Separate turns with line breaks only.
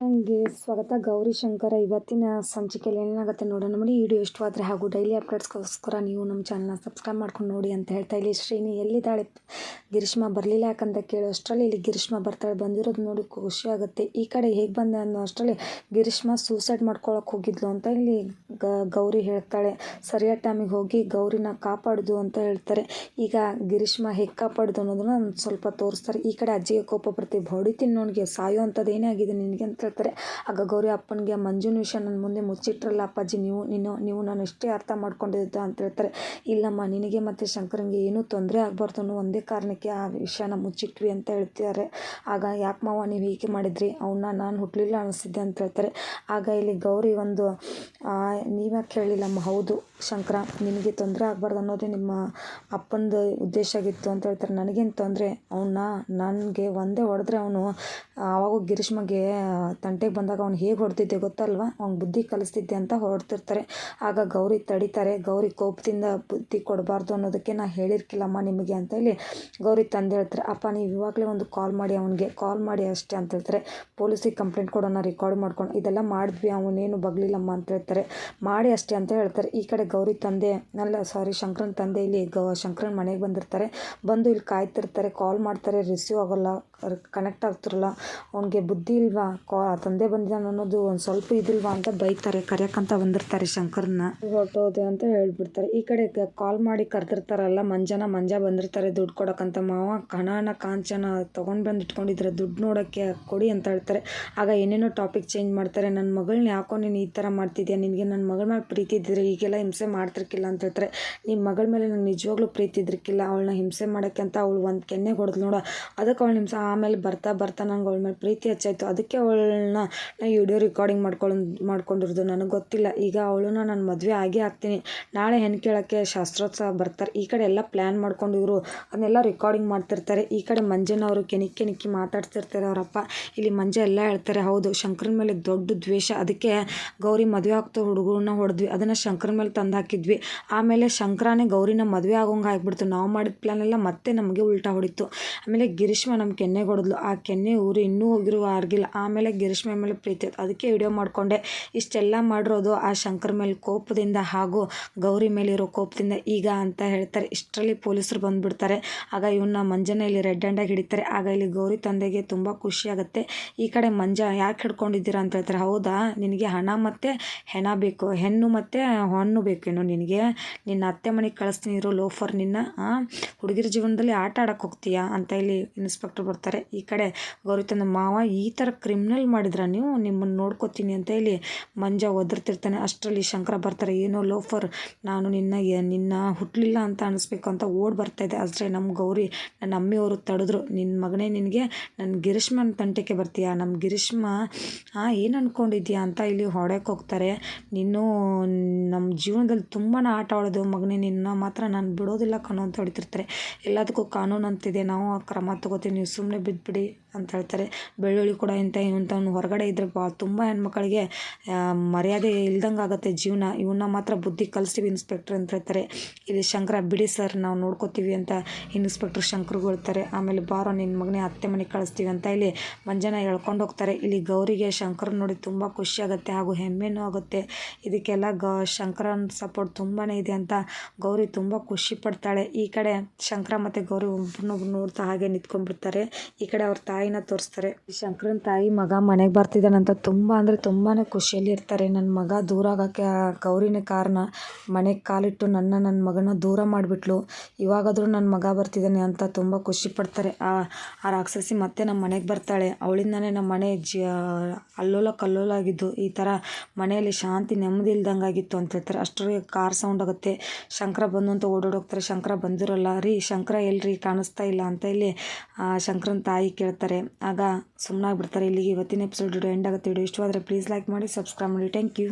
ನನಗೆ ಸ್ವಾಗತ. ಗೌರಿ ಶಂಕರ, ಇವತ್ತಿನ ಸಂಚಿಕೆಯಲ್ಲಿ ಏನಾಗುತ್ತೆ ನೋಡೋಣ. ನೋಡಿ ವಿಡಿಯೋ ಇಷ್ಟವಾದರೆ ಹಾಗೂ ಡೈಲಿ ಅಪ್ಡೇಟ್ಸ್ಗೋಸ್ಕರ ನೀವು ನಮ್ಮ ಚಾನಲ್ನ ಸಬ್ಸ್ಕ್ರೈಬ್ ಮಾಡ್ಕೊಂಡು ನೋಡಿ ಅಂತ ಹೇಳ್ತಾ ಇಲ್ಲಿ ಶ್ರೀನಿ, ಎಲ್ಲಿದ್ದಾಳೆ? ಗಿರೀಶ್ಮ ಬರಲಿಲ್ಲ ಯಾಕಂತ ಕೇಳೋ. ಅಷ್ಟರಲ್ಲಿ ಇಲ್ಲಿ ಗಿರೀಶ್ಮ ಬರ್ತಾಳೆ. ಬಂದಿರೋದು ನೋಡಿ ಖುಷಿ ಆಗುತ್ತೆ. ಈ ಕಡೆ ಹೇಗೆ ಬಂದೆ ಅನ್ನೋ ಅಷ್ಟರಲ್ಲಿ ಗಿರೀಶ್ಮ ಸೂಸೈಡ್ ಮಾಡ್ಕೊಳಕ್ಕೆ ಹೋಗಿದ್ಲು ಅಂತ ಇಲ್ಲಿ ಗೌರಿ ಹೇಳ್ತಾಳೆ. ಸರಿಯಾದ ಟೈಮಿಗೆ ಹೋಗಿ ಗೌರಿನ ಕಾಪಾಡೋದು ಅಂತ ಹೇಳ್ತಾರೆ. ಈಗ ಗಿರೀಶ್ಮ ಹೇಗೆ ಕಾಪಾಡೋದು ಅನ್ನೋದನ್ನ ಸ್ವಲ್ಪ ತೋರಿಸ್ತಾರೆ. ಈ ಕಡೆ ಅಜ್ಜಿಗೆ ಕೋಪ ಬರ್ತೀವಿ ಹೊಡಿತೀನಿ ನೋಡಿಗೆ ಸಾಯೋ ಅಂಥದ್ದು ಏನೇ ಆಗಿದೆ ನಿನಗೆ ಅಂತ ಹೇಳ್ತಾರೆ. ಆಗ ಗೌರಿ ಅಪ್ಪನಿಗೆ, ಮಂಜುನ ವಿಷಯ ನನ್ನ ಮುಂದೆ ಮುಚ್ಚಿಟ್ರಲ್ಲ ಅಪ್ಪಾಜಿ, ನೀವು, ನೀನು, ನೀವು ನಾನು ಇಷ್ಟೇ ಅರ್ಥ ಮಾಡ್ಕೊಂಡಿದ್ದ ಅಂತ ಹೇಳ್ತಾರೆ. ಇಲ್ಲಮ್ಮ, ನಿನಗೆ ಮತ್ತು ಶಂಕರಂಗೆ ಏನೂ ತೊಂದರೆ ಆಗಬಾರ್ದು, ಅನ್ನೋ ಒಂದೇ ಕಾರಣಕ್ಕೆ ಆ ವಿಷಯನ ಮುಚ್ಚಿಟ್ವಿ ಅಂತ ಹೇಳ್ತಿದ್ದಾರೆ. ಆಗ, ಯಾಕೆ ಮಾವ, ನೀವು ಹೀಗೆ ಮಾಡಿದ್ರಿ? ಅವನ್ನ ನಾನು ಹುಟ್ಟಲಿಲ್ಲ ಅನಿಸಿದ್ದೆ ಅಂತ ಹೇಳ್ತಾರೆ. ಆಗ ಇಲ್ಲಿ ಗೌರಿ ಒಂದು ನೀವ್ಯಾಕೆ ಹೇಳಿಲ್ಲಮ್ಮ? ಹೌದು, ಶಂಕರ, ನಿನಗೆ ತೊಂದರೆ ಆಗಬಾರ್ದು ಅನ್ನೋದೇ ನಿಮ್ಮ ಅಪ್ಪಂದು ಉದ್ದೇಶ ಆಗಿತ್ತು ಅಂತ ಹೇಳ್ತಾರೆ. ನನಗೇನು ತೊಂದರೆ? ಅವನ್ನ ನನಗೆ ಒಂದೇ ಹೊಡೆದ್ರೆ ಅವನು, ಆವಾಗೂ ಗಿರೀಶ್ಮಗೆ ತಂಟೆಗೆ ಬಂದಾಗ ಅವ್ನು ಹೇಗೆ ಹೊಡೆದಿದ್ದೆ ಗೊತ್ತಲ್ವ? ಅವ್ನು ಬುದ್ಧಿ ಕಲಿಸ್ತಿದ್ದೆ ಅಂತ ಹೊರಡ್ತಿರ್ತಾರೆ. ಆಗ ಗೌರಿ ತಡಿತಾರೆ. ಗೌರಿ ಕೋಪದಿಂದ ಬುದ್ಧಿ ಕೊಡಬಾರ್ದು ಅನ್ನೋದಕ್ಕೆ ನಾ ಹೇಳಿರ್ಕಿಲ್ಲಮ್ಮ ನಿಮಗೆ ಅಂತ ಹೇಳಿ ಗೌರಿ ತಂದೆ ಹೇಳ್ತಾರೆ, ಅಪ್ಪ, ನೀವು ಇವಾಗಲೇ ಒಂದು ಕಾಲ್ ಮಾಡಿ ಅವನಿಗೆ. ಕಾಲ್ ಮಾಡಿ ಅಷ್ಟೇ ಅಂತ ಹೇಳ್ತಾರೆ. ಪೊಲೀಸಿಗೆ ಕಂಪ್ಲೇಂಟ್ ಕೊಡೋಣ ರೆಕಾರ್ಡ್ ಮಾಡ್ಕೊಂಡು ಇದೆಲ್ಲ ಮಾಡಿದ್ವಿ, ಅವನೇನು ಬಗ್ಲಿಲ್ಲಮ್ಮ ಅಂತ ಹೇಳ್ತಾರೆ. ಮಾಡಿ ಅಷ್ಟೇ ಅಂತ ಹೇಳ್ತಾರೆ. ಈ ಕಡೆ ಗೌರಿ ತಂದೆ, ಅಲ್ಲ ಸಾರಿ ಶಂಕರನ್ ತಂದೆ ಇಲ್ಲಿ ಗೌ, ಶಂಕರನ್ ಮನೆಗೆ ಬಂದಿರ್ತಾರೆ. ಬಂದು ಇಲ್ಲಿ ಕಾಯ್ತಿರ್ತಾರೆ. ಕಾಲ್ ಮಾಡ್ತಾರೆ. ರಿಸೀವ್ ಆಗೋಲ್ಲ. ಕನೆಕ್ಟ್ ಆಗ್ತಿರಲ್ಲ. ಅವ್ನಿಗೆ ಬುದ್ಧಿ ಇಲ್ವಾ? ಕಾ ತಂದೆ ಬಂದಿದ್ದಾನೆ ಅನ್ನೋದು ಒಂದು ಸ್ವಲ್ಪ ಇದಿಲ್ವಾ ಅಂತ ಬೈತಾರೆ ಕರೆಯಕ್ಕಂತ ಬಂದಿರ್ತಾರೆ ಶಂಕರ್ನ. ಹೊರಟೋದೆ ಅಂತ ಹೇಳ್ಬಿಡ್ತಾರೆ. ಈ ಕಡೆ ಕಾಲ್ ಮಾಡಿ ಕರೆದಿರ್ತಾರಲ್ಲ, ಮಂಜನ, ಮಂಜ ಬಂದಿರ್ತಾರೆ ದುಡ್ಡು ಕೊಡಕ್ಕಂತ. ಮಾವ ಕಣನ, ಕಾಂಚನ ತೊಗೊಂಡು ಬಂದು ಇಟ್ಕೊಂಡಿದ್ರೆ ದುಡ್ಡು ನೋಡೋಕ್ಕೆ ಕೊಡಿ ಅಂತ ಹೇಳ್ತಾರೆ. ಆಗ ಏನೇನೋ ಟಾಪಿಕ್ ಚೇಂಜ್ ಮಾಡ್ತಾರೆ. ನನ್ನ ಮಗಳನ್ನ ಯಾಕೋ ನೀನು ಈ ಥರ ಮಾಡ್ತಿದ್ಯಾ? ನಿನಗೆ ನನ್ನ ಮಗಳ ಮೇಲೆ ಪ್ರೀತಿ ಇದ್ದಿದ್ರೆ ಈಗೆಲ್ಲ ಹಿಂಸೆ ಮಾಡ್ತಿರ್ಕಿಲ್ಲ ಅಂತ ಹೇಳ್ತಾರೆ. ನಿಮ್ಮ ಮಗಳ ಮೇಲೆ ನಂಗೆ ನಿಜವಾಗ್ಲೂ ಪ್ರೀತಿ ಇದ್ರಿಕ್ಕಿಲ್ಲ ಅವಳನ್ನ ಹಿಂಸೆ ಮಾಡೋಕ್ಕೆ ಅಂತ ಅವಳು ಒಂದು ಕೆನ್ನೆ ಹೊಡೆದು ನೋಡ. ಅದಕ್ಕೆ ಅವಳು ಹಿಂಸೆ, ಆಮೇಲೆ ಬರ್ತಾ ಬರ್ತಾ ನಂಗೆ ಅವಳ ಮೇಲೆ ಪ್ರೀತಿ ಹೆಚ್ಚಾಯಿತು. ಅದಕ್ಕೆ ಅವಳನ್ನ ನಾ ವಿಡಿಯೋ ರೆಕಾರ್ಡಿಂಗ್ ಮಾಡ್ಕೊಂಡು ಮಾಡ್ಕೊಂಡಿರೋದು ನನಗೆ ಗೊತ್ತಿಲ್ಲ. ಈಗ ಅವಳನ್ನ ನಾನು ಮದುವೆ ಆಗೇ ಆಗ್ತೀನಿ ನಾಳೆ ಹೆಣ್ಣು ಕೇಳೋಕ್ಕೆ ಶಾಸ್ತ್ರೋತ್ಸವ ಬರ್ತಾರೆ. ಈ ಕಡೆ ಎಲ್ಲ ಪ್ಲ್ಯಾನ್ ಮಾಡ್ಕೊಂಡು ಇವರು ಅದನ್ನೆಲ್ಲ ರೆಕಾರ್ಡಿಂಗ್ ಮಾಡ್ತಿರ್ತಾರೆ. ಈ ಕಡೆ ಮಂಜನವರು ಕೆನಿಕ್ಕಿ ಕೆನಿಕ್ಕಿ ಮಾತಾಡ್ತಿರ್ತಾರೆ ಅವರಪ್ಪ. ಇಲ್ಲಿ ಮಂಜ ಎಲ್ಲ ಹೇಳ್ತಾರೆ, ಹೌದು, ಶಂಕರನ ಮೇಲೆ ದೊಡ್ಡ ದ್ವೇಷ. ಅದಕ್ಕೆ ಗೌರಿ ಮದುವೆ ಆಗ್ತಾ ಹುಡುಗರನ್ನ ಹೊಡೆದ್ವಿ. ಅದನ್ನು ಶಂಕರನ ಮೇಲೆ ತಂದು ಹಾಕಿದ್ವಿ ಆಮೇಲೆ ಶಂಕರನೇ ಗೌರಿನ ಮದುವೆ ಆಗೋಂಗೆ ಆಗ್ಬಿಡ್ತು. ನಾವು ಮಾಡಿದ ಪ್ಲ್ಯಾನ್ ಎಲ್ಲ ಮತ್ತೆ ನಮಗೆ ಉಲ್ಟಾ ಹೊಡಿತು. ಆಮೇಲೆ ಗಿರೀಶ್ಮ ನಮ್ಮ ಕೆನ್ನೆ ಹೊಡೆದ್ಲು. ಆ ಕೆನ್ನೆ ಊರು ಇನ್ನೂ ಹೋಗಿರುವ ಹಾಗಿಲ್ಲ. ಆಮೇಲೆ ಗಿರೀಶ್ಮ ಮೇಲೆ ಪ್ರೀತಿ ಅದಕ್ಕೆ ವಿಡಿಯೋ ಮಾಡಿಕೊಂಡೆ. ಇಷ್ಟೆಲ್ಲ ಮಾಡಿರೋದು ಆ ಶಂಕರ್ ಮೇಲೆ ಕೋಪದಿಂದ ಹಾಗೂ ಗೌರಿ ಮೇಲಿರೋ ಕೋಪದಿಂದ ಈಗ ಅಂತ ಹೇಳ್ತಾರೆ. ಇಷ್ಟರಲ್ಲಿ ಪೊಲೀಸರು ಬಂದುಬಿಡ್ತಾರೆ. ಆಗ ಇವನ್ನ ಮಂಜನ ಇಲ್ಲಿ ರೆಡ್ ಹ್ಯಾಂಡಾಗಿ ಹಿಡಿತಾರೆ. ಆಗ ಇಲ್ಲಿ ಗೌರಿ ತಂದೆಗೆ ತುಂಬ ಖುಷಿಯಾಗುತ್ತೆ ಈ ಕಡೆ ಮಂಜ ಯಾಕೆ ಹಿಡ್ಕೊಂಡಿದ್ದೀರಾ ಅಂತ ಹೇಳ್ತಾರೆ. ಹೌದಾ? ನಿನಗೆ ಹಣ ಮತ್ತು ಹೆಣ ಬೇಕು. ಹೆಣ್ಣು ಮತ್ತು ಹೊಣ್ಣು ಬೇಕೇನೋ ನಿನಗೆ. ನಿನ್ನ ಅತ್ತೆ ಮನೆಗೆ ಕಳಿಸ್ತೀನಿ ಇರೋ ಲೋಫರ್ ನಿನ್ನ. ಹುಡುಗಿರ ಜೀವನದಲ್ಲಿ ಆಟ ಆಡೋಕ್ಕೆ ಹೋಗ್ತೀಯಾ ಅಂತ ಇಲ್ಲಿ ಇನ್ಸ್ಪೆಕ್ಟರ್ ಬರ್ತಾರೆ. ಈ ಕಡೆ ಗೌರಿ ತಂದೆ ಮಾವ ಈ ಥರ ಕ್ರಿಮಿನಲ್ ಮಾಡಿದ್ರ ನೀವು? ನಿಮ್ಮನ್ನು ನೋಡ್ಕೋತೀನಿ ಅಂತ ಹೇಳಿ ಮಂಜ ಒದರ್ತಿರ್ತಾನೆ. ಅಷ್ಟರಲ್ಲಿ ಶಂಕರ ಬರ್ತಾರೆ, ಏನೋ ಲೋಫರ್, ನಾನು ನಿನ್ನ ನಿನ್ನ ಹುಟ್ಟಲಿಲ್ಲ ಅಂತ ಅನಿಸ್ಬೇಕು ಅಂತ ಓಡಿ ಬರ್ತಾಯಿದ್ದೆ ಆದರೆ ನಮ್ಮ ಗೌರಿ ನನ್ನ ಅಮ್ಮಿಯವರು ತಡೆದ್ರು. ನಿನ್ನ ಮಗನೇ ನಿನಗೆ ನನ್ನ ಗಿರೀಶ್ಮನ ತಂಟೆಗೆ ಬರ್ತೀಯಾ? ನಮ್ಮ ಗಿರೀಶ್ಮ ಏನು ಅಂದ್ಕೊಂಡಿದ್ಯಾ ಅಂತ ಇಲ್ಲಿ ಹೊಡೆಯಕ್ಕೆ ಹೋಗ್ತಾರೆ. ನೀನು ನಮ್ಮ ಜೀವನದಲ್ಲಿ ತುಂಬಾ ಆಟ ಆಡೋದು ಮಗನೇ ನಿನ್ನ, ಮಾತ್ರ ನಾನು ಬಿಡೋದಿಲ್ಲ ಕಣೋ ಅಂತ ಹೊಡಿತಿರ್ತಾರೆ. ಎಲ್ಲದಕ್ಕೂ ಕಾನೂನು ಅಂತಿದೆ ನಾವು ಕ್ರಮ ತಗೋತೀವಿ. ನೀವು ಸುಮ್ಮನೆ ಬಿದ್ದುಬಿಡಿ ಅಂತ ಹೇಳ್ತಾರೆ. ಬೆಳ್ಳುಳ್ಳಿ ಕೂಡ ಇಂಥ ಇಂಥವ್ನು ಹೊರಗಡೆ ಇದ್ದರೆ ಬಾ, ತುಂಬ ಹೆಣ್ಮಕ್ಳಿಗೆ ಮರ್ಯಾದೆ ಇಲ್ದಂಗೆ ಆಗುತ್ತೆ ಜೀವನ. ಇವನ್ನ ಮಾತ್ರ ಬುದ್ಧಿ ಕಲಿಸ್ತೀವಿ ಇನ್ಸ್ಪೆಕ್ಟ್ರ್ ಅಂತ ಹೇಳ್ತಾರೆ. ಇಲ್ಲಿ ಶಂಕರ, ಬಿಡಿ ಸರ್ ನಾವು ನೋಡ್ಕೋತೀವಿ ಅಂತ ಇನ್ಸ್ಪೆಕ್ಟ್ರ್ ಶಂಕರ್ಗೆ ಹೇಳ್ತಾರೆ. ಆಮೇಲೆ, ಬಾರೋ ನಿನ್ನ ಮಗನೇ ಅತ್ತೆ ಮನೆಗೆ ಕಳಿಸ್ತೀವಿ ಅಂತ ಇಲ್ಲಿ ಮಂಜನ ಎಳ್ಕೊಂಡು ಹೋಗ್ತಾರೆ. ಇಲ್ಲಿ ಗೌರಿಗೆ ಶಂಕರ್ ನೋಡಿ ತುಂಬ ಖುಷಿಯಾಗುತ್ತೆ ಹಾಗೂ ಹೆಮ್ಮೆನೂ ಆಗುತ್ತೆ. ಇದಕ್ಕೆಲ್ಲ ಗ, ಶಂಕರನ ಸಪೋರ್ಟ್ ತುಂಬಾ ಇದೆ ಅಂತ ಗೌರಿ ತುಂಬ ಖುಷಿ ಪಡ್ತಾಳೆ. ಈ ಕಡೆ ಶಂಕರ ಮತ್ತು ಗೌರಿ ಒಬ್ರನ್ನೊಬ್ರು ನೋಡ್ತಾ ಹಾಗೆ ನಿಂತ್ಕೊಂಡ್ಬಿಡ್ತಾರೆ. ಈ ಕಡೆ ಅವ್ರ ತಾಯಿನ ತೋರಿಸ್ತಾರೆ. ಶಂಕರನ ತಾಯಿ ಮಗ ಮನೆಗೆ ಬರ್ತಿದ್ದಾನಂತ ತುಂಬ ಅಂದರೆ ತುಂಬಾ ಖುಷಿಯಲ್ಲಿ ಇರ್ತಾರೆ. ನನ್ನ ಮಗ ದೂರ ಆಗೋಕ್ಕೆ ಗೌರಿನೇ ಕಾರಣ. ಮನೆಗೆ ಕಾಲಿಟ್ಟು ನನ್ನ ನನ್ನ ಮಗನ ದೂರ ಮಾಡಿಬಿಟ್ಲು. ಇವಾಗಾದರೂ ನನ್ನ ಮಗ ಬರ್ತಿದ್ದಾನೆ ಅಂತ ತುಂಬ ಖುಷಿ ಪಡ್ತಾರೆ. ಆ ರಾಕ್ಷಸಿ ಮತ್ತೆ ನಮ್ಮ ಮನೆಗೆ ಬರ್ತಾಳೆ. ಅವಳಿಂದನೇ ನಮ್ಮ ಮನೆ ಜ ಅಲ್ಲೋಲ ಕಲ್ಲೋಲ ಆಗಿದ್ದು. ಈ ಥರ ಮನೆಯಲ್ಲಿ ಶಾಂತಿ ನೆಮ್ಮದಿ ಇಲ್ದಂಗೆ ಆಗಿತ್ತು ಅಂತ ಹೇಳ್ತಾರೆ. ಅಷ್ಟರಲ್ಲಿ ಕಾರ್ ಸೌಂಡ್ ಆಗುತ್ತೆ. ಶಂಕರ ಬಂದು ಅಂತ ಓಡೋಡೋಗ್ತಾರೆ. ಶಂಕರ ಬಂದಿರೋಲ್ಲ. ರೀ, ಶಂಕರ ಎಲ್ರಿ ಕಾಣಿಸ್ತಾ ಇಲ್ಲ ಅಂತ ಇಲ್ಲಿ ಶಂಕರನ ತಾಯಿ ಕೇಳ್ತಾರೆ. ಆಗ ಸುಮ್ಮನಾಗ್ಬಿಡ್ತಾರೆ ಇಲ್ಲಿಗೆ ಇವತ್ತಿನ ಎಪಿಸೋಡ್ ಎಂಡ್ ಆಗುತ್ತೆ ವಿಡಿಯೋ ಇಷ್ಟವಾದರೆ ಪ್ಲೀಸ್ ಲೈಕ್ ಮಾಡಿ ಸಬ್ಸ್ಕ್ರೈಬ್ ಮಾಡಿ. Thank you